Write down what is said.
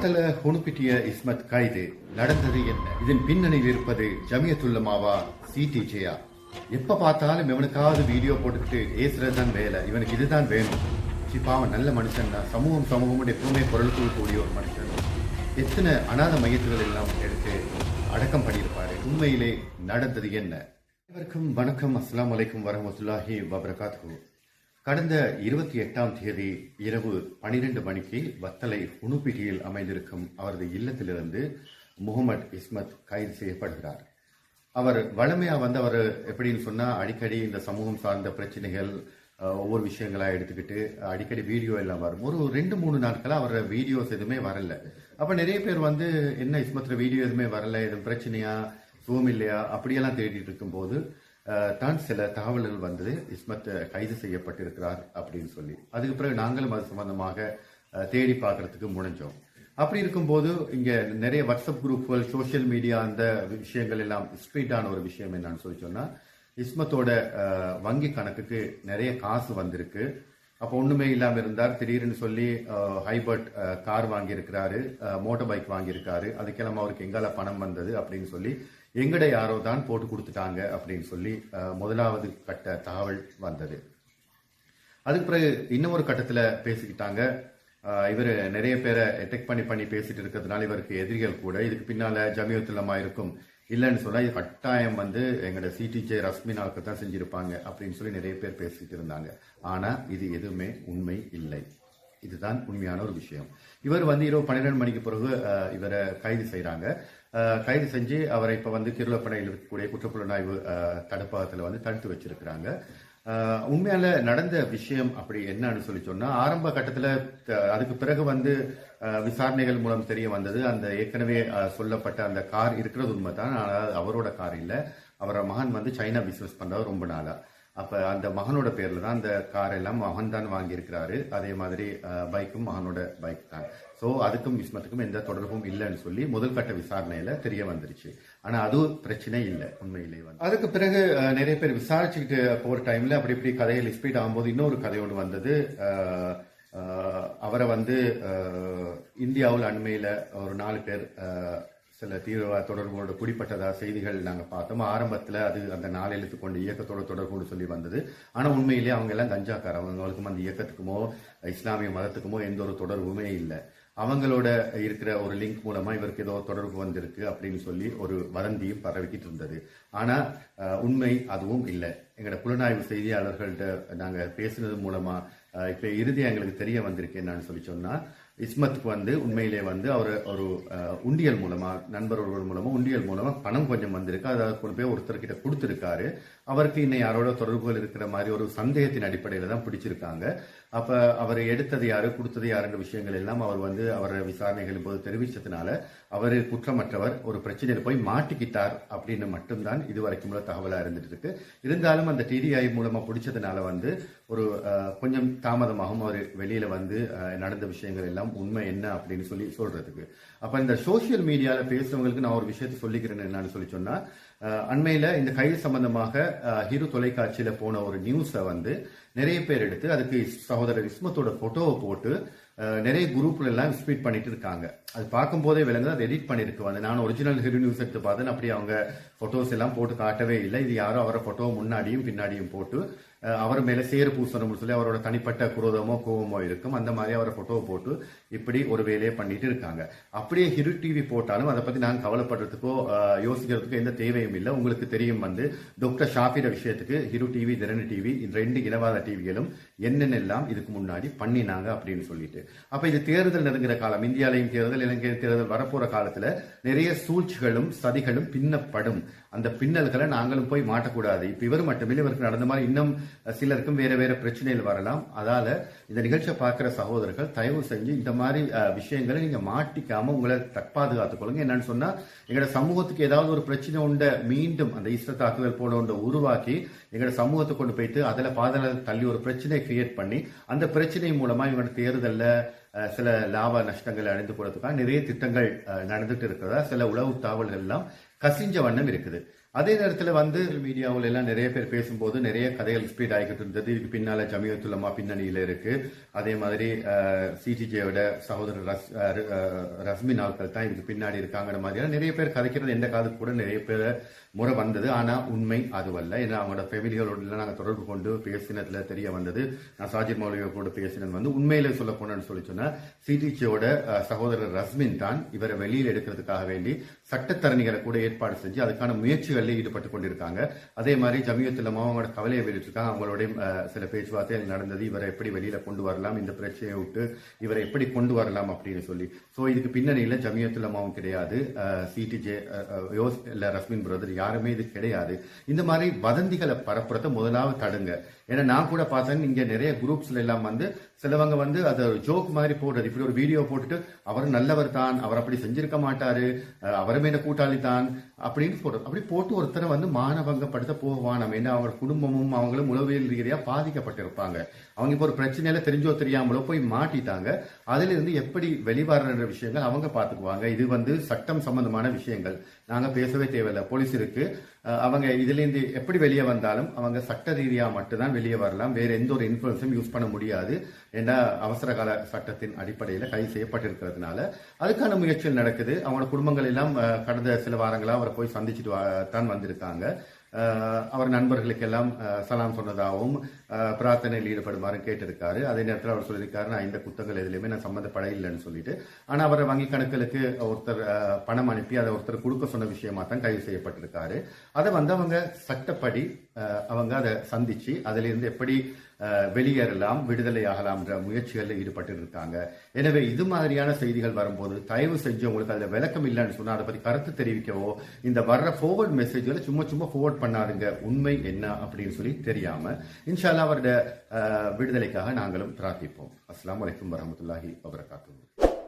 வத்தல ஹுணுப்பிட்டிய இஸ்மத் கைது. நடந்தது என்ன? இதன் பின்னணியில் இருப்பது ஜமியத்துள்ளமாவா சிடிஜேயா எப்ப பார்த்தாலும் இவனுக்காவது வீடியோ போட்டுக்கிட்டு ஏசுறதுதான் வேலை. இவனுக்கு இதுதான் வேணும். சி நல்ல மனுஷன் தான் சமூகம் சமூகம் எப்பவுமே குரல் கூடிய ஒரு மனுஷன். எத்தனை அநாத மையத்துகள் எல்லாம் எடுத்து அடக்கம் பண்ணியிருப்பாரு? உண்மையிலே நடந்தது என்ன? அனைவருக்கும் வணக்கம். அஸ்லாம் வலைக்கும் வரமத்துல்லாஹி வபரகாத்து கடந்த இருபத்தி எட்டாம் தேதி இரவு பனிரெண்டு மணிக்கு வத்தலை உணுப்பிட்டியில் அமைந்திருக்கும் அவரது இல்லத்திலிருந்து முகமது இஸ்மத் கைது செய்யப்படுகிறார். அவர் வளமையா வந்து அவர் எப்படின்னு சொன்னா அடிக்கடி இந்த சமூகம் சார்ந்த பிரச்சனைகள் ஒவ்வொரு விஷயங்களா எடுத்துக்கிட்டு அடிக்கடி வீடியோ எல்லாம் வரும். ஒரு ரெண்டு மூணு நாட்களா அவரோட வீடியோஸ் எதுவுமே வரல. அப்ப நிறைய பேர் வந்து என்ன இஸ்மத்துல வீடியோ எதுவுமே வரல? எதுவும் பிரச்சனையா? சூம் இல்லையா? அப்படியெல்லாம் தேடிட்டு இருக்கும்போது தான் சில தகவல்கள் வந்தது. இஸ்மத் கைது செய்யப்பட்டிருக்கிறார் அப்படின்னு சொல்லி. அதுக்கு பிறகு நாங்களும் அது சம்பந்தமாக தேடி பார்க்கறதுக்கு முடிஞ்சோம் அப்படி இருக்கும்போது இங்கே நிறைய வாட்ஸ்அப் குரூப்புகள் சோஷியல் மீடியா அந்த விஷயங்கள் எல்லாம் ஸ்பீடான ஒரு விஷயம் என்னன்னு சொல்லி சொன்னால் இஸ்மத்தோட வங்கி கணக்குக்கு நிறைய காசு வந்திருக்கு. அப்போ ஒண்ணுமே இல்லாம இருந்தார். திடீர்னு சொல்லி ஹைபர்ட் கார் வாங்கியிருக்கிறாரு மோட்டார் பைக் வாங்கியிருக்காரு. அதுக்கெல்லாம் அவருக்கு எங்கால பணம் வந்தது அப்படின்னு சொல்லி எங்கட யாரோ தான் போட்டு கொடுத்துட்டாங்க அப்படின்னு சொல்லி முதலாவது கட்ட தகவல் வந்தது. அதுக்கு பிறகு இன்னொரு கட்டத்தில் பேசிக்கிட்டாங்க. இவர் நிறைய பேரை அட்டாக் பண்ணி பண்ணி பேசிட்டு இருக்கிறதுனால இவருக்கு எதிரிகள் கூட இதுக்கு பின்னால ஜமியத்துலமா இருக்கும் இல்லைன்னு சொன்னால் இது கட்டாயம் வந்து எங்களோட சிடிஜே ரஸ்மினாவுக்கு தான் செஞ்சுருப்பாங்க அப்படின்னு சொல்லி நிறைய பேர் பேசிட்டு இருந்தாங்க. ஆனால் இது எதுவுமே உண்மை இல்லை. இதுதான் உண்மையான ஒரு விஷயம். இவர் வந்து இரவு பன்னிரெண்டு மணிக்கு பிறகு இவரை கைது செய்கிறாங்க கைது செஞ்சு அவரை இப்போ வந்து கிருளப்பனையில் இருக்கக்கூடிய குற்றப்புலனாய்வு தடுப்பகத்தில் வந்து தடுத்து வச்சிருக்கிறாங்க. உண்மையால நடந்த விஷயம் அப்படி என்னன்னு சொல்லி சொன்னா ஆரம்ப கட்டத்துல அதுக்கு பிறகு வந்து விசாரணைகள் மூலம் தெரிய வந்தது அந்த ஏற்கனவே சொல்லப்பட்ட அந்த கார் இருக்கிறது உண்மைதான் ஆனால் அவரோட கார் இல்லை. அவரோட மகன் வந்து சைனா பிசினஸ் பண்றவர் ரொம்ப நாளா. அப்ப அந்த மகனோட பேர்ல தான் அந்த கார் எல்லாம் மகன் தான் வாங்கியிருக்கிறாரு. அதே மாதிரி பைக்கும் மகனோட பைக் தான். ஸோ அதுக்கும் இஸ்மத்துக்கும் எந்த தொடர்பும் இல்லைன்னு சொல்லி முதல் கட்ட விசாரணையில தெரிய வந்துருச்சு. ஆனா அது பிரச்சனை இல்லை உண்மையிலே வந்து. அதுக்கு பிறகு நிறைய பேர் விசாரிச்சுக்கிட்டு போற டைம்ல அப்படி இப்படி கதையில் ஸ்பீட் ஆகும்போது இன்னொரு கதை ஒன்று வந்தது. அவரை வந்து இந்தியாவில் அண்மையில ஒரு நாலு பேர் சில தீவிரவாத தொடர்புகளோட பிடிப்பட்டதா செய்திகள் நாங்கள் பார்த்தோம். ஆரம்பத்தில் அது அந்த நாளெழுத்து கொண்ட இயக்கத்தோட தொடர்போடு சொல்லி வந்தது. ஆனால் உண்மையிலேயே அவங்க எல்லாம் கஞ்சாக்கார அவங்களுக்கும் அந்த இயக்கத்துக்குமோ இஸ்லாமிய மதத்துக்குமோ எந்த ஒரு தொடர்புமே இல்லை. அவங்களோட இருக்கிற ஒரு லிங்க் மூலமா இவருக்கு ஏதோ தொடர்பு வந்திருக்கு அப்படின்னு சொல்லி ஒரு வதந்தியும் பரவிக்கிட்டு இருந்தது. ஆனா உண்மை அதுவும் இல்லை. எங்களோட புலனாய்வு செய்தியாளர்கள்ட்ட நாங்கள் பேசுனது மூலமா இப்போ இப்ப எங்களுக்கு தெரிய வந்திருக்கு என்னன்னு சொல்லி சொன்னா இஸ்மத்துக்கு வந்து உண்மையிலே வந்து அவர் ஒரு உண்டியல் மூலமாக நண்பர் ஒருவர் மூலமாக உண்டியல் மூலமாக பணம் கொஞ்சம் வந்திருக்கு. அதை கொண்டு போய் ஒருத்தர்கிட்ட கொடுத்துருக்காரு. அவருக்கு இன்னும் யாரோட தொடர்புகள் இருக்கிற மாதிரி ஒரு சந்தேகத்தின் அடிப்படையில் தான் பிடிச்சிருக்காங்க. அப்போ அவர் எடுத்தது யாரு கொடுத்தது யாருன்ற விஷயங்கள் எல்லாம் அவர் வந்து அவர் விசாரணைகளின் போது தெரிவித்ததுனால அவர் குற்றமற்றவர் ஒரு பிரச்சனையில் போய் மாட்டிக்கிட்டார் அப்படின்னு மட்டும்தான் இது வரைக்கும் உள்ள தகவலாக இருந்துட்டு இருக்கு இருந்தாலும் அந்த டிடிஐ மூலமாக பிடிச்சதுனால வந்து ஒரு கொஞ்சம் தாமதமாகவும் அவர் வெளியில் வந்து நடந்த விஷயங்கள் எல்லாம் உண்மை என்ன அப்படின்னு சொல்லி சொல்றதுக்கு. அப்ப இந்த சோசியல் மீடியால பேசுறவங்களுக்கு நான் ஒரு விஷயத்த சொல்லிக்கிறேன் என்னன்னு சொல்லி சொன்னா அண்மையில இந்த கைது சம்பந்தமாக ஹிரு தொலைக்காட்சியில போன ஒரு நியூஸை வந்து நிறைய பேர் எடுத்து அதுக்கு சகோதரர் இஸ்மத்தோட போட்டோவை போட்டு நிறைய குரூப்ல எல்லாம் ஸ்பீட் பண்ணிட்டு இருக்காங்க. அது பார்க்கும் போதே விளங்குது அதை எடிட் பண்ணிருக்கு வந்து நான் ஒரிஜினல் ஹிரு நியூஸ் எடுத்து பார்த்தேன் அப்படி அவங்க போட்டோஸ் எல்லாம் போட்டு காட்டவே இல்லை. இது யாரோ அவரை போட்டோ முன்னாடியும் பின்னாடியும் போட்டு அவர் மேலே சேறு பூசணும்னு சொல்லி அவரோட தனிப்பட்ட குரோதமோ கோபமோ இருக்கும். அந்த மாதிரி அவரை ஃபோட்டோவை போட்டு இப்படி ஒரு வேலையை பண்ணிட்டு இருக்காங்க. அப்படியே ஹிரு டிவி போட்டாலும் அதை பற்றி நாங்கள் கவலைப்படுறதுக்கோ யோசிக்கிறதுக்கோ எந்த தேவையும் இல்லை. உங்களுக்கு தெரியும் வந்து டாக்டர் ஷாஃபிட விஷயத்துக்கு ஹிரு டிவி திரணி டிவி இந்த ரெண்டு இலவாத டிவிகளும் என்னென்னெல்லாம் இதுக்கு முன்னாடி பண்ணினாங்க அப்படின்னு சொல்லிட்டு. அப்போ இது தேர்தல் நெருங்குற காலம். இந்தியாலையும் தேர்தல் இலங்கை தேர்தல் வரப்போற காலத்தில் நிறைய சூழ்ச்சிகளும் சதிகளும் பின்னப்படும். அந்த பின்னல்களை நாங்களும் போய் மாட்டக்கூடாது. இப்போ இவர் மட்டுமில்லை இவருக்கு நடந்த மாதிரி இன்னும் சிலருக்கும் வேற வேற பிரச்சனைகள் வரலாம். அதால இந்த நிகழ்ச்சியை பார்க்குற சகோதரர்கள் தயவு செஞ்சு இந்த மாதிரி விஷயங்களை நீங்க மாட்டிக்காம உங்களை தற்பாதுகாத்துக் கொள்ளுங்க என்னன்னு சொன்னா எங்களோட சமூகத்துக்கு ஏதாவது ஒரு பிரச்சனை உண்ட மீண்டும் அந்த ஈஸ்டர் தாக்குதல் போல ஒன்றை உருவாக்கி எங்களோட சமூகத்தை கொண்டு போயிட்டு அதுல பாதல தள்ளி ஒரு பிரச்சனையை கிரியேட் பண்ணி அந்த பிரச்சனை மூலமா இவங்களோட தேர்தலில் சில லாப நஷ்டங்களை அடைந்து போறதுக்காக நிறைய திட்டங்கள் அஹ், நடந்துட்டு இருக்கிறதா சில உளவு தாவல்கள் எல்லாம் கசிஞ்ச வண்ணம் இருக்குது. அதே நேரத்தில் வந்து மீடியாவில் எல்லாம் நிறைய பேர் பேசும்போது நிறைய கதைகள் ஸ்பீட் ஆகிக்கிட்டு இருந்தது. இதுக்கு பின்னால ஜமியத்துலமா பின்னணியில் இருக்கு. அதே மாதிரி சிடிஜேயோட சகோதரர் ரஸ் அஹ், அஹ், ரஸ்மின் ஆட்கள் தான் இதுக்கு பின்னாடி இருக்காங்கிற மாதிரியான நிறைய பேர் கதைக்கிறது எந்த காலத்துக்கு கூட நிறைய பேர் முறை வந்தது. ஆனால் உண்மை அதுவல்ல ஏன்னா அவங்களோட ஃபெமிலிகளோட நாங்கள் தொடர்பு கொண்டு பேசினதில் தெரிய வந்தது. நான் சாஜித் மௌலிகா கூட பேசினது வந்து உண்மையில சொல்ல போனேன்னு சொல்லி சொன்னால் சிடிஜியோட சகோதரர் ரஸ்மின் தான் இவரை வெளியில் எடுக்கிறதுக்காக வேண்டி சட்டத்தரணிகளை கூட ஏற்பாடு செஞ்சு அதுக்கான முயற்சிகள் முயற்சிகளில் ஈடுபட்டு கொண்டிருக்காங்க. அதே மாதிரி ஜமியத்தில் அவங்களோட கவலையை வெளியிட்டிருக்காங்க. அவங்களுடைய சில பேச்சுவார்த்தை நடந்தது. இவரை எப்படி வெளியில கொண்டு வரலாம்? இந்த பிரச்சனையை விட்டு இவரை எப்படி கொண்டு வரலாம் அப்படின்னு சொல்லி. சோ இதுக்கு பின்னணியில் ஜமியத்துல அம்மாவும் கிடையாது. சிடிஜே யோஸ் இல்ல ரஸ்மின் பிரதர் யாருமே இது கிடையாது. இந்த மாதிரி வதந்திகளை பரப்புறத முதலாவது தடுங்க. ஏன்னா நான் கூட பார்த்தேன் இங்கே நிறைய குரூப்ஸ்ல எல்லாம் வந்து சிலவங்க வந்து அதை ஜோக் மாதிரி போடுறது. இப்படி ஒரு வீடியோ போட்டுட்டு அவர் நல்லவர் தான் அவர் அப்படி செஞ்சிருக்க மாட்டாரு அவருமே என்ன கூட்டாளி தான் அப்படின்னு போடுறது. அப்படி போட்டு ஒருத்தரை வந்து மானபங்கப்படுத்த போவானம் ஏன்னா அவங்க குடும்பமும் அவங்களும் உளவியல் ரீதியாக பாதிக்கப்பட்டிருப்பாங்க. அவங்க இப்போ ஒரு பிரச்சனையில தெரிஞ்சோ தெரியாமலோ போய் மாட்டிட்டாங்க. அதிலிருந்து எப்படி வெளிவர விஷயங்கள் அவங்க பார்த்துக்குவாங்க. இது வந்து சட்டம் சம்பந்தமான விஷயங்கள். நாங்கள் பேசவே தேவையில்லை. போலீஸ் இருக்கு. அவங்க இதுலேருந்து எப்படி வெளியே வந்தாலும் அவங்க சட்ட ரீதியாக மட்டும்தான் வெளியே வரலாம். வேற எந்த ஒரு இன்ஃபுளுன்ஸும் யூஸ் பண்ண முடியாது. ஏன்னா அவசர கால சட்டத்தின் அடிப்படையில் கைது செய்யப்பட்டிருக்கிறதுனால அதுக்கான முயற்சிகள் நடக்குது. அவங்களோட குடும்பங்கள் எல்லாம் கடந்த சில வாரங்களாக அவரை போய் சந்திச்சுட்டு தான் வந்திருக்காங்க. அவர் நண்பர்களுக்கெல்லாம் சலாம் சொன்னதாகவும் பிரார்த்தனையில் ஈடுபடுமாறு கேட்டிருக்காரு. அதே நேரத்தில் அவர் சொல்லியிருக்காரு நான் இந்த குத்தங்கள் எதுலையுமே நான் சம்மந்தப்பட இல்லைன்னு சொல்லிட்டு. ஆனால் அவர் வங்கி கணக்குகளுக்கு ஒருத்தர் பணம் அனுப்பி அதை ஒருத்தர் கொடுக்க சொன்ன விஷயமா தான் கைது செய்யப்பட்டிருக்காரு. அதை வந்து அவங்க சட்டப்படி அவங்க அதை சந்திச்சு அதுலேருந்து எப்படி வெளியேறலாம் விடுதலை ஆகலாம்ன்ற முயற்சிகளில் ஈடுபட்டு இருக்காங்க எனவே இது மாதிரியான செய்திகள் வரும்போது தயவு செஞ்சு உங்களுக்கு அதில் விளக்கம் இல்லைன்னு சொன்னால் அதை பற்றி கருத்து தெரிவிக்கவோ இந்த வர்ற ஃபோர்வர்ட் மெசேஜ்களை சும்மா சும்மா ஃபோர்வர்ட் பண்ணாதுங்க. உண்மை என்ன அப்படின்னு சொல்லி தெரியாமல் இன்ஷால்லா அவருடைய விடுதலைக்காக நாங்களும் பிரார்த்திப்போம். அஸ்லாம் வலைக்கம் வரமத்துல்லாஹி வபரகாத்து